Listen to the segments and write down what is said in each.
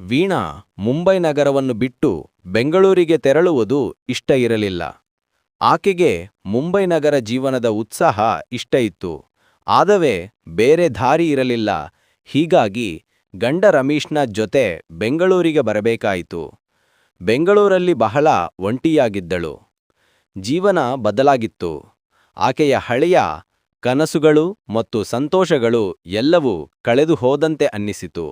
ವೀಣಾ ಮುಂಬೈ ನಗರವನ್ನು ಬಿಟ್ಟು ಬೆಂಗಳೂರಿಗೆ ತೆರಳುವುದು ಇಷ್ಟ ಇರಲಿಲ್ಲ. ಆಕೆಗೆ ಮುಂಬೈ ನಗರ ಜೀವನದ ಉತ್ಸಾಹ ಇಷ್ಟ ಇತ್ತು. ಆದವೇ ಬೇರೆ ದಾರಿ ಇರಲಿಲ್ಲ. ಹೀಗಾಗಿ ಗಂಡ ರಮೇಶ್ನ ಜೊತೆ ಬೆಂಗಳೂರಿಗೆ ಬರಬೇಕಾಯಿತು. ಬೆಂಗಳೂರಲ್ಲಿ ಬಹಳ ಒಂಟಿಯಾಗಿದ್ದಳು. ಜೀವನ ಬದಲಾಗಿತ್ತು. ಆಕೆಯ ಹಳೆಯ ಕನಸುಗಳು ಮತ್ತು ಸಂತೋಷಗಳು ಎಲ್ಲವೂ ಕಳೆದು ಹೋದಂತೆ ಅನ್ನಿಸಿತು.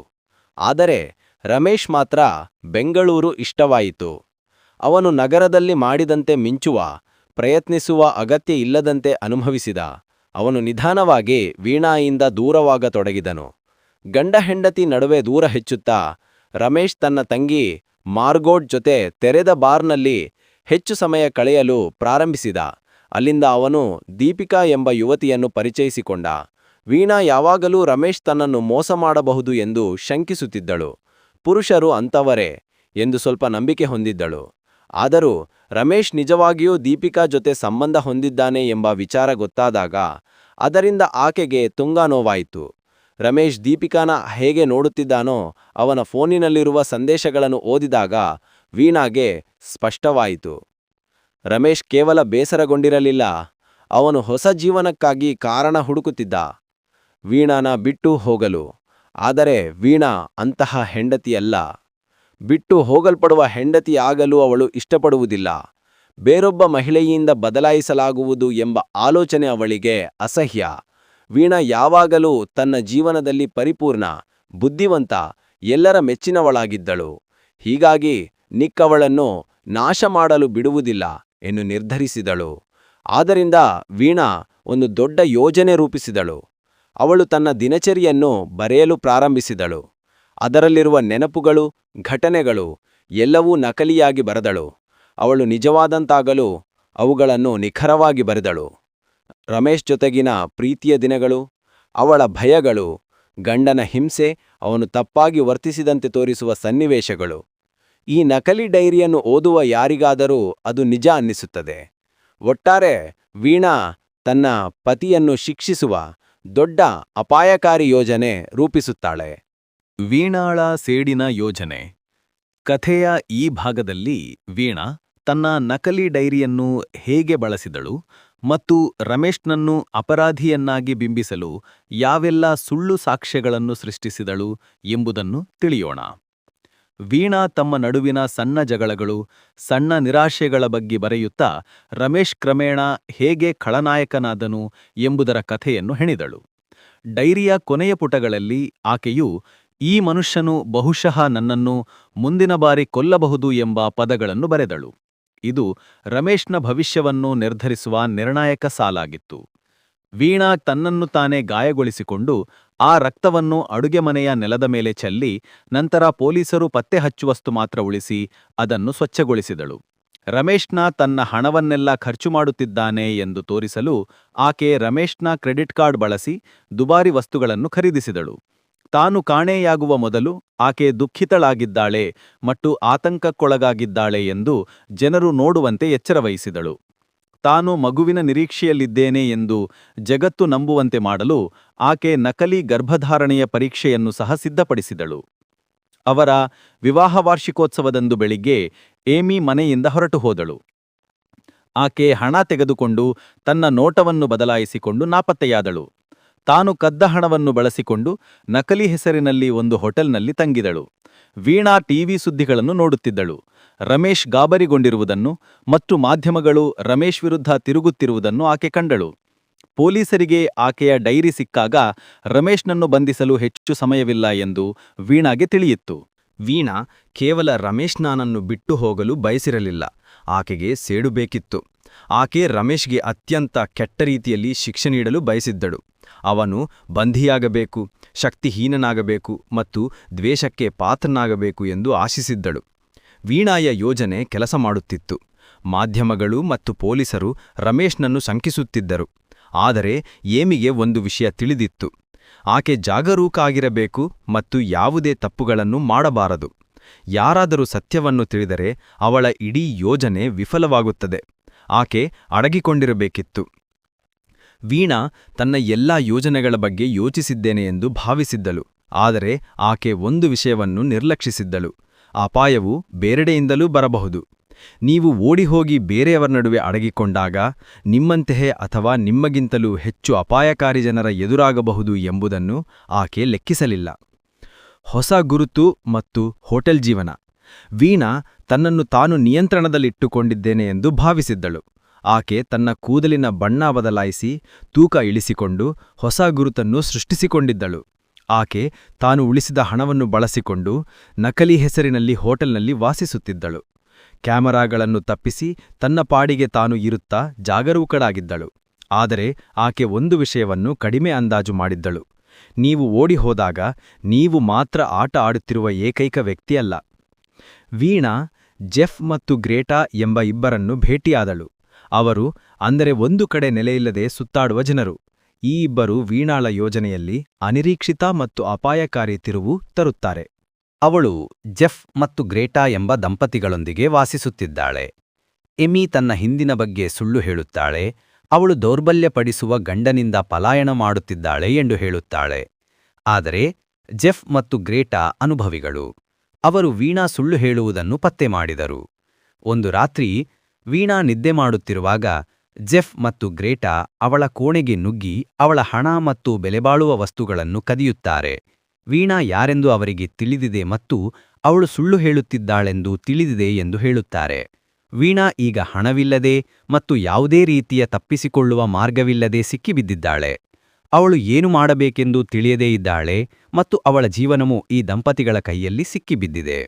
ಆದರೆ ರಮೇಶ್ ಮಾತ್ರ ಬೆಂಗಳೂರು ಇಷ್ಟವಾಯಿತು. ಅವನು ನಗರದಲ್ಲಿ ಮಾಡಿದಂತೆ ಮಿಂಚುವ, ಪ್ರಯತ್ನಿಸುವ ಅಗತ್ಯ ಇಲ್ಲದಂತೆ ಅನುಭವಿಸಿದ. ಅವನು ನಿಧಾನವಾಗಿ ವೀಣಾಯಿಂದ ದೂರವಾಗತೊಡಗಿದನು. ಗಂಡ ಹೆಂಡತಿ ನಡುವೆ ದೂರ ಹೆಚ್ಚುತ್ತಾ, ರಮೇಶ್ ತನ್ನ ತಂಗಿ ಮಾರ್ಗೋಡ್ ಜೊತೆ ತೆರೆದ ಬಾರ್ನಲ್ಲಿ ಹೆಚ್ಚು ಸಮಯ ಕಳೆಯಲು ಪ್ರಾರಂಭಿಸಿದ. ಅಲ್ಲಿಂದ ಅವನು ದೀಪಿಕಾ ಎಂಬ ಯುವತಿಯನ್ನು ಪರಿಚಯಿಸಿಕೊಂಡ. ವೀಣಾ ಯಾವಾಗಲೂ ರಮೇಶ್ ತನ್ನನ್ನು ಮೋಸ ಮಾಡಬಹುದು ಎಂದು ಶಂಕಿಸುತ್ತಿದ್ದಳು. ಪುರುಷರು ಅಂತವರೇ ಎಂದು ಸ್ವಲ್ಪ ನಂಬಿಕೆ ಹೊಂದಿದ್ದಳು. ಆದರೂ ರಮೇಶ್ ನಿಜವಾಗಿಯೂ ದೀಪಿಕಾ ಜೊತೆ ಸಂಬಂಧ ಹೊಂದಿದ್ದಾನೆ ಎಂಬ ವಿಚಾರ ಗೊತ್ತಾದಾಗ ಅದರಿಂದ ಆಕೆಗೆ ತುಂಗಾ ನೋವಾಯಿತು. ರಮೇಶ್ ದೀಪಿಕಾನ ಹೇಗೆ ನೋಡುತ್ತಿದ್ದಾನೋ ಅವನ ಫೋನಿನಲ್ಲಿರುವ ಸಂದೇಶಗಳನ್ನು ಓದಿದಾಗ ವೀಣಾಗೆ ಸ್ಪಷ್ಟವಾಯಿತು. ರಮೇಶ್ ಕೇವಲ ಬೇಸರಗೊಂಡಿರಲಿಲ್ಲ. ಅವನು ಹೊಸ ಜೀವನಕ್ಕಾಗಿ ಕಾರಣ ಹುಡುಕುತ್ತಿದ್ದ. ವೀಣಾನ ಬಿಟ್ಟು ಹೋಗಲು. ಆದರೆ ವೀಣಾ ಅಂತಹ ಹೆಂಡತಿಯಲ್ಲ. ಬಿಟ್ಟು ಹೋಗಲ್ಪಡುವ ಹೆಂಡತಿಯಾಗಲು ಅವಳು ಇಷ್ಟಪಡುವುದಿಲ್ಲ. ಬೇರೊಬ್ಬ ಮಹಿಳೆಯಿಂದ ಬದಲಾಯಿಸಲಾಗುವುದು ಎಂಬ ಆಲೋಚನೆ ಅವಳಿಗೆ ಅಸಹ್ಯ. ವೀಣಾ ಯಾವಾಗಲೂ ತನ್ನ ಜೀವನದಲ್ಲಿ ಪರಿಪೂರ್ಣ, ಬುದ್ಧಿವಂತ, ಎಲ್ಲರ ಮೆಚ್ಚಿನವಳಾಗಿದ್ದಳು. ಹೀಗಾಗಿ ನಿಕ್ ಅವಳನ್ನು ನಾಶ ಮಾಡಲು ಬಿಡುವುದಿಲ್ಲ ಎಂದು ನಿರ್ಧರಿಸಿದಳು. ಆದ್ದರಿಂದ ವೀಣಾ ಒಂದು ದೊಡ್ಡ ಯೋಜನೆ ರೂಪಿಸಿದಳು. ಅವಳು ತನ್ನ ದಿನಚರಿಯನ್ನು ಬರೆಯಲು ಪ್ರಾರಂಭಿಸಿದಳು. ಅದರಲ್ಲಿರುವ ನೆನಪುಗಳು, ಘಟನೆಗಳು ಎಲ್ಲವೂ ನಕಲಿಯಾಗಿ ಬರೆದಳು. ಅವಳು ನಿಜವಾದಂತಾಗಲು ಅವುಗಳನ್ನು ನಿಖರವಾಗಿ ಬರೆದಳು. ರಮೇಶ್ ಜೊತೆಗಿನ ಪ್ರೀತಿಯ ದಿನಗಳು, ಅವಳ ಭಯಗಳು, ಗಂಡನ ಹಿಂಸೆ, ಅವನು ತಪ್ಪಾಗಿ ವರ್ತಿಸಿದಂತೆ ತೋರಿಸುವ ಸನ್ನಿವೇಶಗಳು. ಈ ನಕಲಿ ಡೈರಿಯನ್ನು ಓದುವ ಯಾರಿಗಾದರೂ ಅದು ನಿಜ ಅನ್ನಿಸುತ್ತದೆ. ಒಟ್ಟಾರೆ ವೀಣಾ ತನ್ನ ಪತಿಯನ್ನು ಶಿಕ್ಷಿಸುವ ದೊಡ್ಡ ಅಪಾಯಕಾರಿ ಯೋಜನೆ ರೂಪಿಸುತ್ತಾಳೆ. ವೀಣಾಳ ಸೇಡಿನ ಯೋಜನೆ. ಕಥೆಯ ಈ ಭಾಗದಲ್ಲಿ ವೀಣಾ ತನ್ನ ನಕಲಿ ಡೈರಿಯನ್ನು ಹೇಗೆ ಬಳಸಿದಳು ಮತ್ತು ರಮೇಶ್ನನ್ನು ಅಪರಾಧಿಯನ್ನಾಗಿ ಬಿಂಬಿಸಲು ಯಾವೆಲ್ಲ ಸುಳ್ಳು ಸಾಕ್ಷ್ಯಗಳನ್ನು ಸೃಷ್ಟಿಸಿದಳು ಎಂಬುದನ್ನು ತಿಳಿಯೋಣ. ವೀಣಾ ತಮ್ಮ ನಡುವಿನ ಸಣ್ಣ ಜಗಳಗಳು, ಸಣ್ಣ ನಿರಾಶೆಗಳ ಬಗ್ಗೆ ಬರೆಯುತ್ತಾ ರಮೇಶ್ ಕ್ರಮೇಣ ಹೇಗೆ ಖಳನಾಯಕನಾದನು ಎಂಬುದರ ಕಥೆಯನ್ನು ಹೆಣಿದಳು. ಡೈರಿಯ ಕೊನೆಯ ಪುಟಗಳಲ್ಲಿ ಆಕೆಯು, ಈ ಮನುಷ್ಯನು ಬಹುಶಃ ನನ್ನನ್ನು ಮುಂದಿನ ಬಾರಿ ಕೊಲ್ಲಬಹುದು ಎಂಬ ಪದಗಳನ್ನು ಬರೆದಳು. ಇದು ರಮೇಶ್ನ ಭವಿಷ್ಯವನ್ನು ನಿರ್ಧರಿಸುವ ನಿರ್ಣಾಯಕ ಸಾಲಾಗಿತ್ತು. ವೀಣಾ ತನ್ನನ್ನು ತಾನೇ ಗಾಯಗೊಳಿಸಿಕೊಂಡು ಆ ರಕ್ತವನ್ನು ಅಡುಗೆ ಮನೆಯ ನೆಲದ ಮೇಲೆ ಚೆಲ್ಲಿ ನಂತರ ಪೊಲೀಸರು ಪತ್ತೆ ಹಚ್ಚುವಷ್ಟು ಮಾತ್ರ ಉಳಿಸಿ ಅದನ್ನು ಸ್ವಚ್ಛಗೊಳಿಸಿದಳು. ರಮೇಶ್ನ ತನ್ನ ಹಣವನ್ನೆಲ್ಲ ಖರ್ಚು ಮಾಡುತ್ತಿದ್ದಾನೆ ಎಂದು ತೋರಿಸಲು ಆಕೆ ರಮೇಶ್ನ ಕ್ರೆಡಿಟ್ ಕಾರ್ಡ್ ಬಳಸಿ ದುಬಾರಿ ವಸ್ತುಗಳನ್ನು ಖರೀದಿಸಿದಳು. ತಾನು ಕಾಣೆಯಾಗುವ ಮೊದಲು ಆಕೆ ದುಃಖಿತಳಾಗಿದ್ದಾಳೆ ಮತ್ತು ಆತಂಕಕ್ಕೊಳಗಾಗಿದ್ದಾಳೆ ಎಂದು ಜನರು ನೋಡುವಂತೆ ಎಚ್ಚರವಹಿಸಿದಳು. ತಾನು ಮಗುವಿನ ನಿರೀಕ್ಷೆಯಲ್ಲಿದ್ದೇನೆ ಎಂದು ಜಗತ್ತು ನಂಬುವಂತೆ ಮಾಡಲು ಆಕೆ ನಕಲಿ ಗರ್ಭಧಾರಣೆಯ ಪರೀಕ್ಷೆಯನ್ನು ಸಹ ಸಿದ್ಧಪಡಿಸಿದಳು. ಅವರ ವಿವಾಹ ವಾರ್ಷಿಕೋತ್ಸವದಂದು ಬೆಳಿಗ್ಗೆ ಏಮಿ ಮನೆಯಿಂದ ಹೊರಟು ಹೋದಳು. ಆಕೆ ಹಣ ತೆಗೆದುಕೊಂಡು ತನ್ನ ನೋಟವನ್ನು ಬದಲಾಯಿಸಿಕೊಂಡು ನಾಪತ್ತೆಯಾದಳು. ತಾನು ಕದ್ದ ಹಣವನ್ನು ಬಳಸಿಕೊಂಡು ನಕಲಿ ಹೆಸರಿನಲ್ಲಿ ಒಂದು ಹೋಟೆಲ್ನಲ್ಲಿ ತಂಗಿದಳು. ವೀಣಾ ಟಿವಿ ಸುದ್ದಿಗಳನ್ನು ನೋಡುತ್ತಿದ್ದಳು. ರಮೇಶ್ ಗಾಬರಿಗೊಂಡಿರುವುದನ್ನು ಮತ್ತು ಮಾಧ್ಯಮಗಳು ರಮೇಶ್ ವಿರುದ್ಧ ತಿರುಗುತ್ತಿರುವುದನ್ನು ಆಕೆ ಕಂಡಳು. ಪೊಲೀಸರಿಗೆ ಆಕೆಯ ಡೈರಿ ಸಿಕ್ಕಾಗ ರಮೇಶ್ನನ್ನು ಬಂಧಿಸಲು ಹೆಚ್ಚು ಸಮಯವಿಲ್ಲ ಎಂದು ವೀಣಾಗೆ ತಿಳಿಯಿತ್ತು. ವೀಣಾ ಕೇವಲ ರಮೇಶ್ ನಾನನ್ನು ಬಿಟ್ಟು ಹೋಗಲು ಬಯಸಿರಲಿಲ್ಲ. ಆಕೆಗೆ ಸೇಡು ಬೇಕಿತ್ತು. ಆಕೆ ರಮೇಶ್ಗೆ ಅತ್ಯಂತ ಕೆಟ್ಟ ರೀತಿಯಲ್ಲಿ ಶಿಕ್ಷೆ ನೀಡಲು ಬಯಸಿದ್ದಳು. ಅವನು ಬಂಧಿಯಾಗಬೇಕು, ಶಕ್ತಿಹೀನನಾಗಬೇಕು ಮತ್ತು ದ್ವೇಷಕ್ಕೆ ಪಾತ್ರನಾಗಬೇಕು ಎಂದು ಆಶಿಸಿದ್ದಳು. ವೀಣಾಯ ಯೋಜನೆ ಕೆಲಸ ಮಾಡುತ್ತಿತ್ತು. ಮಾಧ್ಯಮಗಳು ಮತ್ತು ಪೊಲೀಸರು ರಮೇಶ್ನನ್ನು ಶಂಕಿಸುತ್ತಿದ್ದರು. ಆದರೆ ಏಮಿಗೆ ಒಂದು ವಿಷಯ ತಿಳಿದಿತ್ತು. ಆಕೆ ಜಾಗರೂಕಾಗಿರಬೇಕು ಮತ್ತು ಯಾವುದೇ ತಪ್ಪುಗಳನ್ನು ಮಾಡಬಾರದು. ಯಾರಾದರೂ ಸತ್ಯವನ್ನು ತಿಳಿದರೆ ಅವಳ ಇಡೀ ಯೋಜನೆ ವಿಫಲವಾಗುತ್ತದೆ. ಆಕೆ ಅಡಗಿಕೊಂಡಿರಬೇಕಿತ್ತು. ವೀಣಾ ತನ್ನ ಎಲ್ಲಾ ಯೋಜನೆಗಳ ಬಗ್ಗೆ ಯೋಚಿಸಿದ್ದೇನೆ ಎಂದು ಭಾವಿಸಿದ್ದಳು. ಆದರೆ ಆಕೆ ಒಂದು ವಿಷಯವನ್ನು ನಿರ್ಲಕ್ಷಿಸಿದ್ದಳು. ಅಪಾಯವು ಬೇರೆಡೆಯಿಂದಲೂ ಬರಬಹುದು. ನೀವು ಓಡಿಹೋಗಿ ಬೇರೆಯವರ ನಡುವೆ ಅಡಗಿಕೊಂಡಾಗ ನಿಮ್ಮಂತೆಯೇ ಅಥವಾ ನಿಮ್ಮಗಿಂತಲೂ ಹೆಚ್ಚು ಅಪಾಯಕಾರಿ ಜನರ ಎದುರಾಗಬಹುದು ಎಂಬುದನ್ನು ಆಕೆ ಲೆಕ್ಕಿಸಲಿಲ್ಲ. ಹೊಸ ಗುರುತು ಮತ್ತು ಹೋಟೆಲ್ ಜೀವನ. ವೀಣಾ ತನ್ನನ್ನು ತಾನು ನಿಯಂತ್ರಣದಲ್ಲಿಟ್ಟುಕೊಂಡಿದ್ದೇನೆ ಎಂದು ಭಾವಿಸಿದ್ದಳು. ಆಕೆ ತನ್ನ ಕೂದಲಿನ ಬಣ್ಣ ಬದಲಾಯಿಸಿ ತೂಕ ಇಳಿಸಿಕೊಂಡು ಹೊಸ ಗುರುತನ್ನು ಸೃಷ್ಟಿಸಿಕೊಂಡಿದ್ದಳು. ಆಕೆ ತಾನು ಉಳಿಸಿದ ಹಣವನ್ನು ಬಳಸಿಕೊಂಡು ನಕಲಿ ಹೆಸರಿನಲ್ಲಿ ಹೋಟೆಲ್ನಲ್ಲಿ ವಾಸಿಸುತ್ತಿದ್ದಳು. ಕ್ಯಾಮರಾಗಳನ್ನು ತಪ್ಪಿಸಿ ತನ್ನ ಪಾಡಿಗೆ ತಾನು ಇರುತ್ತಾ ಜಾಗರೂಕಳಾಗಿದ್ದಳು ಆದರೆ ಆಕೆ ಒಂದು ವಿಷಯವನ್ನು ಕಡಿಮೆ ಅಂದಾಜು ಮಾಡಿದ್ದಳು. ನೀವು ಓಡಿ ಹೋದಾಗ ನೀವು ಮಾತ್ರ ಆಟ ಆಡುತ್ತಿರುವ ಏಕೈಕ ವ್ಯಕ್ತಿಯಲ್ಲ. ವೀಣಾ, ಜೆಫ್ ಮತ್ತು ಗ್ರೇಟಾ ಎಂಬ ಇಬ್ಬರನ್ನು ಭೇಟಿಯಾದಳು. ಅವರು, ಅಂದರೆ ಒಂದು ಕಡೆ ನೆಲೆಯಿಲ್ಲದೆ ಸುತ್ತಾಡುವ ಜನರು. ಈ ಇಬ್ಬರು ವೀಣಾಳ ಯೋಜನೆಯಲ್ಲಿ ಅನಿರೀಕ್ಷಿತ ಮತ್ತು ಅಪಾಯಕಾರಿ ತಿರುವು ತರುತ್ತಾರೆ. ಅವಳು ಜೆಫ್ ಮತ್ತು ಗ್ರೇಟಾ ಎಂಬ ದಂಪತಿಗಳೊಂದಿಗೆ ವಾಸಿಸುತ್ತಿದ್ದಾಳೆ. ಎಮಿ ತನ್ನ ಹಿಂದಿನ ಬಗ್ಗೆ ಸುಳ್ಳು ಹೇಳುತ್ತಾಳೆ. ಅವಳು ದೌರ್ಬಲ್ಯಪಡಿಸುವ ಗಂಡನಿಂದ ಪಲಾಯನ ಮಾಡುತ್ತಿದ್ದಾಳೆ ಎಂದು ಹೇಳುತ್ತಾಳೆ. ಆದರೆ ಜೆಫ್ ಮತ್ತು ಗ್ರೇಟಾ ಅನುಭವಿಗಳು. ಅವರು ವೀಣಾ ಸುಳ್ಳು ಹೇಳುವುದನ್ನು ಪತ್ತೆ ಮಾಡಿದರು. ಒಂದು ರಾತ್ರಿ ವೀಣಾ ನಿದ್ದೆ ಮಾಡುತ್ತಿರುವಾಗ ಜೆಫ್ ಮತ್ತು ಗ್ರೇಟಾ ಅವಳ ಕೋಣೆಗೆ ನುಗ್ಗಿ ಅವಳ ಹಣ ಮತ್ತು ಬೆಲೆಬಾಳುವ ವಸ್ತುಗಳನ್ನು ಕದಿಯುತ್ತಾರೆ. ವೀಣಾ ಯಾರೆಂದು ಅವರಿಗೆ ತಿಳಿದಿದೆ ಮತ್ತು ಅವಳು ಸುಳ್ಳು ಹೇಳುತ್ತಿದ್ದಾಳೆಂದು ತಿಳಿದಿದೆ ಎಂದು ಹೇಳುತ್ತಾರೆ. ವೀಣಾ ಈಗ ಹಣವಿಲ್ಲದೆ ಮತ್ತು ಯಾವುದೇ ರೀತಿಯ ತಪ್ಪಿಸಿಕೊಳ್ಳುವ ಮಾರ್ಗವಿಲ್ಲದೆ ಸಿಕ್ಕಿಬಿದ್ದಿದ್ದಾಳೆ. ಅವಳು ಏನು ಮಾಡಬೇಕೆಂದು ತಿಳಿಯದೇ ಇದ್ದಾಳೆ ಮತ್ತು ಅವಳ ಜೀವನವು ಈ ದಂಪತಿಗಳ ಕೈಯಲ್ಲಿ ಸಿಕ್ಕಿಬಿದ್ದಿದೆ.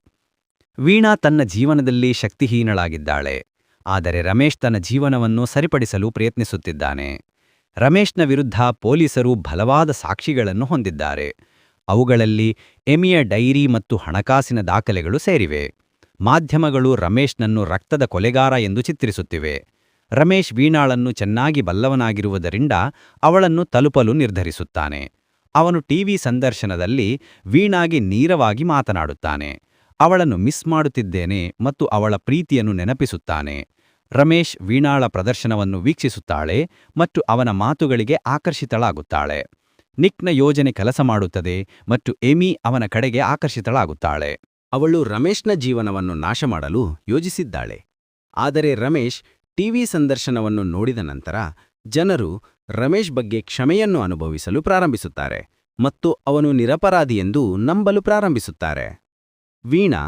ವೀಣಾ ತನ್ನ ಜೀವನದಲ್ಲಿ ಶಕ್ತಿಹೀನಳಾಗಿದ್ದಾಳೆ. ಆದರೆ ರಮೇಶ್ ತನ್ನ ಜೀವನವನ್ನು ಸರಿಪಡಿಸಲು ಪ್ರಯತ್ನಿಸುತ್ತಿದ್ದಾನೆ. ರಮೇಶ್ನ ವಿರುದ್ಧ ಪೊಲೀಸರು ಬಲವಾದ ಸಾಕ್ಷಿಗಳನ್ನು ಹೊಂದಿದ್ದಾರೆ. ಅವುಗಳಲ್ಲಿ ಎಮಿಯ ಡೈರಿ ಮತ್ತು ಹಣಕಾಸಿನ ದಾಖಲೆಗಳು ಸೇರಿವೆ. ಮಾಧ್ಯಮಗಳು ರಮೇಶ್ನನ್ನು ರಕ್ತದ ಕೊಲೆಗಾರ ಎಂದು ಚಿತ್ರಿಸುತ್ತಿವೆ. ರಮೇಶ್ ವೀಣಾಳನ್ನು ಚೆನ್ನಾಗಿ ಬಲ್ಲವನಾಗಿರುವುದರಿಂದ ಅವಳನ್ನು ತಲುಪಲು ನಿರ್ಧರಿಸುತ್ತಾನೆ. ಅವನು ಟಿವಿ ಸಂದರ್ಶನದಲ್ಲಿ ವೀಣಾಗಿ ನೀರವಾಗಿ ಮಾತನಾಡುತ್ತಾನೆ. ಅವಳನ್ನು ಮಿಸ್ ಮಾಡುತ್ತಿದ್ದೇನೆ ಮತ್ತು ಅವಳ ಪ್ರೀತಿಯನ್ನು ನೆನಪಿಸುತ್ತಾನೆ. ರಮೇಶ್ ವೀಣಾಳ ಪ್ರದರ್ಶನವನ್ನು ವೀಕ್ಷಿಸುತ್ತಾಳೆ ಮತ್ತು ಅವನ ಮಾತುಗಳಿಗೆ ಆಕರ್ಷಿತಳಾಗುತ್ತಾಳೆ. ನಿಕ್ನ ಯೋಜನೆ ಕೆಲಸ ಮಾಡುತ್ತದೆ ಮತ್ತು ಎಮಿ ಅವನ ಕಡೆಗೆ ಆಕರ್ಷಿತಳಾಗುತ್ತಾಳೆ. ಅವಳು ರಮೇಶ್ನ ಜೀವನವನ್ನು ನಾಶ ಮಾಡಲು ಯೋಜಿಸಿದ್ದಾಳೆ. ಆದರೆ ರಮೇಶ್ ಟಿವಿ ಸಂದರ್ಶನವನ್ನು ನೋಡಿದ ನಂತರ ಜನರು ರಮೇಶ್ ಬಗ್ಗೆ ಕ್ಷಮೆಯನ್ನು ಅನುಭವಿಸಲು ಪ್ರಾರಂಭಿಸುತ್ತಾರೆ ಮತ್ತು ಅವನು ನಿರಪರಾಧಿಯೆಂದು ನಂಬಲು ಪ್ರಾರಂಭಿಸುತ್ತಾರೆ. ವೀಣಾ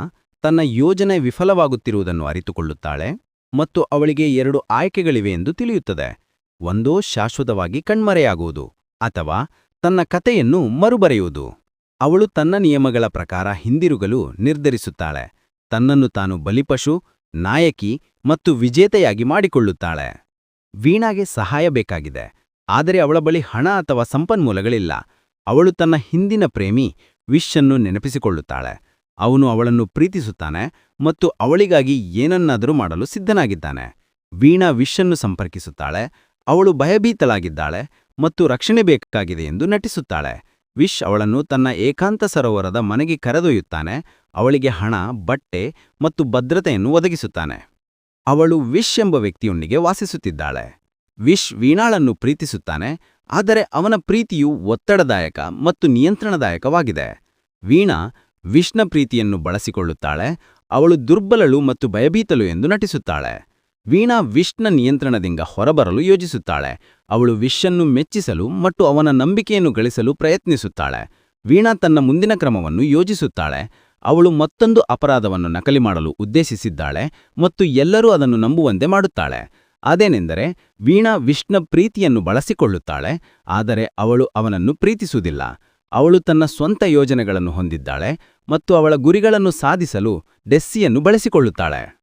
ತನ್ನ ಯೋಜನೆ ವಿಫಲವಾಗುತ್ತಿರುವುದನ್ನು ಅರಿತುಕೊಳ್ಳುತ್ತಾಳೆ ಮತ್ತು ಅವಳಿಗೆ ಎರಡು ಆಯ್ಕೆಗಳಿವೆ ಎಂದು ತಿಳಿಯುತ್ತದೆ. ಒಂದೋ ಶಾಶ್ವತವಾಗಿ ಕಣ್ಮರೆಯಾಗುವುದು ಅಥವಾ ತನ್ನ ಕಥೆಯನ್ನು ಮರುಬರೆಯುವುದು. ಅವಳು ತನ್ನ ನಿಯಮಗಳ ಪ್ರಕಾರ ಹಿಂದಿರುಗಲು ನಿರ್ಧರಿಸುತ್ತಾಳೆ. ತನ್ನನ್ನು ತಾನು ಬಲಿಪಶು, ನಾಯಕಿ ಮತ್ತು ವಿಜೇತೆಯಾಗಿ ಮಾಡಿಕೊಳ್ಳುತ್ತಾಳೆ. ವೀಣಾಗೆ ಸಹಾಯ ಬೇಕಾಗಿದೆ. ಆದರೆ ಅವಳ ಬಳಿ ಹಣ ಅಥವಾ ಸಂಪನ್ಮೂಲಗಳಿಲ್ಲ. ಅವಳು ತನ್ನ ಹಿಂದಿನ ಪ್ರೇಮಿ ವಿಶ್ನ್ನು ನೆನಪಿಸಿಕೊಳ್ಳುತ್ತಾಳೆ. ಅವನು ಅವಳನ್ನು ಪ್ರೀತಿಸುತ್ತಾನೆ ಮತ್ತು ಅವಳಿಗಾಗಿ ಏನನ್ನಾದರೂ ಮಾಡಲು ಸಿದ್ಧನಾಗಿದ್ದಾನೆ. ವೀಣಾ ವಿಶ್ನ್ನು ಸಂಪರ್ಕಿಸುತ್ತಾಳೆ. ಅವಳು ಭಯಭೀತಳಾಗಿದ್ದಾಳೆ ಮತ್ತು ರಕ್ಷಣೆ ಬೇಕಾಗಿದೆ ಎಂದು ನಟಿಸುತ್ತಾಳೆ. ವಿಶ್ ಅವಳನ್ನು ತನ್ನ ಏಕಾಂತ ಸರೋವರದ ಮನೆಗೆ ಕರೆದೊಯ್ಯುತ್ತಾನೆ, ಅವಳಿಗೆ ಹಣ, ಬಟ್ಟೆ ಮತ್ತು ಭದ್ರತೆಯನ್ನು ಒದಗಿಸುತ್ತಾನೆ. ಅವಳು ವಿಶ್ ಎಂಬ ವ್ಯಕ್ತಿಯೊಂದಿಗೆ ವಾಸಿಸುತ್ತಿದ್ದಾಳೆ. ವಿಶ್ ವೀಣಾಳನ್ನು ಪ್ರೀತಿಸುತ್ತಾನೆ, ಆದರೆ ಅವನ ಪ್ರೀತಿಯು ಒತ್ತಡದಾಯಕ ಮತ್ತು ನಿಯಂತ್ರಣದಾಯಕವಾಗಿದೆ. ವೀಣಾ ವಿಷ್ನ ಪ್ರೀತಿಯನ್ನು ಬಳಸಿಕೊಳ್ಳುತ್ತಾಳೆ, ಅವಳು ದುರ್ಬಲಳು ಮತ್ತು ಭಯಭೀತಲು ಎಂದು ನಟಿಸುತ್ತಾಳೆ. ವೀಣಾ ವಿಷ್ಣ ನಿಯಂತ್ರಣದಿಂದ ಹೊರಬರಲು ಯೋಜಿಸುತ್ತಾಳೆ ಅವಳು ವಿಶ್ನ್ನು ಮೆಚ್ಚಿಸಲು ಮತ್ತು ಅವನ ನಂಬಿಕೆಯನ್ನು ಗಳಿಸಲು ಪ್ರಯತ್ನಿಸುತ್ತಾಳೆ. ವೀಣಾ ತನ್ನ ಮುಂದಿನ ಕ್ರಮವನ್ನು ಯೋಜಿಸುತ್ತಾಳೆ ಅವಳು ಮತ್ತೊಂದು ಅಪರಾಧವನ್ನು ನಕಲಿ ಮಾಡಲು ಉದ್ದೇಶಿಸಿದ್ದಾಳೆ ಮತ್ತು ಎಲ್ಲರೂ ಅದನ್ನು ನಂಬುವಂತೆ ಮಾಡುತ್ತಾಳೆ. ಅದೇನೆಂದರೆ, ವೀಣಾ ವಿಷ್ಣ ಪ್ರೀತಿಯನ್ನು ಬಳಸಿಕೊಳ್ಳುತ್ತಾಳೆ, ಆದರೆ ಅವಳು ಅವನನ್ನು ಪ್ರೀತಿಸುವುದಿಲ್ಲ. ಅವಳು ತನ್ನ ಸ್ವಂತ ಯೋಜನೆಗಳನ್ನು ಹೊಂದಿದ್ದಾಳೆ ಮತ್ತು ಅವಳ ಗುರಿಗಳನ್ನು ಸಾಧಿಸಲು ಡೆಸ್ಸಿಯನ್ನು ಬಳಸಿಕೊಳ್ಳುತ್ತಾಳೆ.